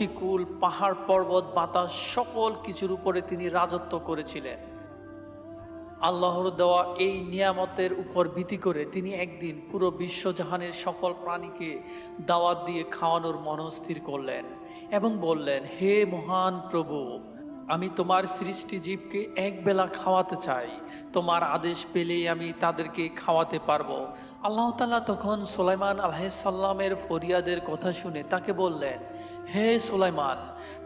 পক্ষীকুল পাহাড়, পর্বত, বাতাস, সকল কিছুর উপরে তিনি রাজত্ব করেছিলেন। আল্লাহর দেওয়া এই নিয়ামতের উপর ভিত্তি করে তিনি একদিন পুরো বিশ্বজাহানের সকল প্রাণীকে দাওয়াত দিয়ে খাওয়ানোর মনস্থির করলেন এবং বললেন, হে মহান প্রভু, আমি তোমার সৃষ্টি জীবকে এক বেলা খাওয়াতে চাই। তোমার আদেশ পেলেই আমি তাদেরকে খাওয়াতে পারব। আল্লাহ তাআলা তখন সোলাইমান আলাইসাল্লামের ফরিয়াদের কথা শুনে তাকে বললেন হে সুলাইমান,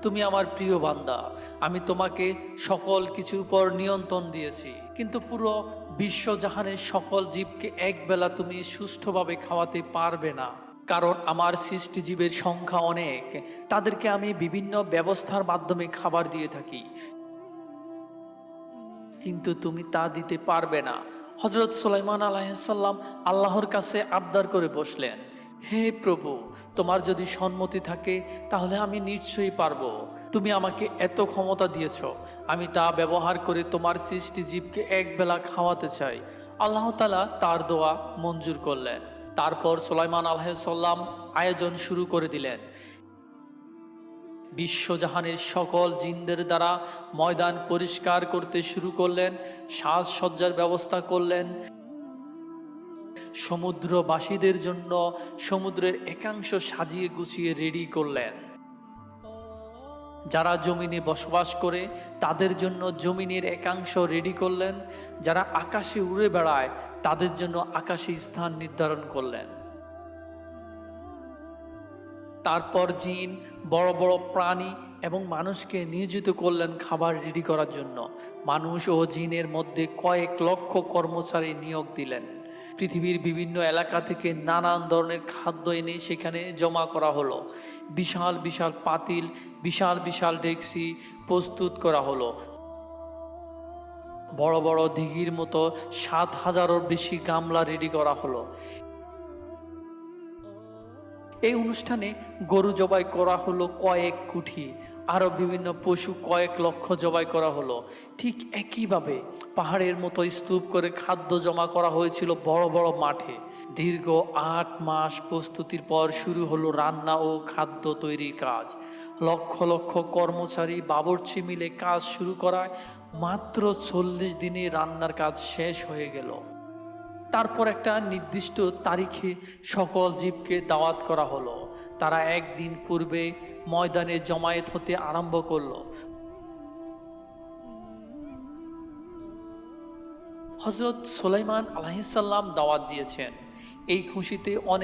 তুমি আমার প্রিয় বান্দা, আমি তোমাকে সকল কিছুর উপর নিয়ন্ত্রণ দিয়েছি। কিন্তু পুরো বিশ্বজাহানের সকল জীবকে একবেলা তুমি সুষ্ঠুভাবে খাওয়াতে পারবে না। কারণ আমার সৃষ্টি জীবের সংখ্যা অনেক, তাদেরকে আমি বিভিন্ন ব্যবস্থার মাধ্যমে খাবার দিয়ে থাকি। কিন্তু তুমি তা দিতে পারবে না। হজরত সুলাইমান আলাইসাল্লাম আল্লাহর কাছে আবদার করে বসলেন। হে প্রভু, তোমার যদি সম্মতি থাকে, তাহলে আমি নিশ্চয়ই পারব। তুমি আমাকে এত ক্ষমতা দিয়েছ, আমি তা ব্যবহার করে তোমার সৃষ্টি জীবকে একবেলা খাওয়াতে চাই। আল্লাহ তালা তার দোয়া মঞ্জুর করলেন। তারপর সুলাইমান আলাইসাল্লাম আয়োজন শুরু করে দিলেন। বিশ্বজাহানের সকল জিনদের দ্বারা ময়দান পরিষ্কার করতে শুরু করলেন, সাজসজ্জার ব্যবস্থা করলেন। সমুদ্রবাসীদের জন্য সমুদ্রের একাংশ সাজিয়ে গুছিয়ে রেডি করলেন। যারা জমিনে বসবাস করে, তাদের জন্য জমিনের একাংশ রেডি করলেন। যারা আকাশে উড়ে বেড়ায়, তাদের জন্য আকাশে স্থান নির্ধারণ করলেন। তারপর জিন, বড় বড় প্রাণী এবং মানুষকে নিয়োজিত করলেন খাবার রেডি করার জন্য। মানুষ ও জিনের মধ্যে কয়েক লক্ষ কর্মচারী নিয়োগ দিলেন। পৃথিবীর বিভিন্ন এলাকা থেকে নানান ধরনের খাদ্য এনে সেখানে জমা করা হলো। বিশাল বিশাল পাতিল, বিশাল বিশাল ডেক্সি প্রস্তুত করা হলো। বড় বড় দিঘির মতো সাত হাজারও বেশি গামলা রেডি করা হলো। এই অনুষ্ঠানে গরু জবাই করা হলো কয়েক কুঠি। আরও বিভিন্ন পশু কয়েক লক্ষ জবাই করা হলো। ঠিক একইভাবে পাহাড়ের মতো স্তূপ করে খাদ্য জমা করা হয়েছিল বড় বড় মাঠে। দীর্ঘ আট মাস প্রস্তুতির পর শুরু হলো রান্না ও খাদ্য তৈরির কাজ। লক্ষ লক্ষ কর্মচারী বাবরচি মিলে কাজ শুরু করায় মাত্র চল্লিশ দিনে রান্নার কাজ শেষ হয়ে গেল। তারপর একটা নির্দিষ্ট তারিখে সকল জীবকে দাওয়াত করা হলো। তারা একদিন পূর্বে ময়দানে জমায়েত হতে আরম্ভ করল। হজরত সোলাইমান আলাহিসাল্লাম দাওয়াত দিয়েছেন। এই খুশিতে অনেক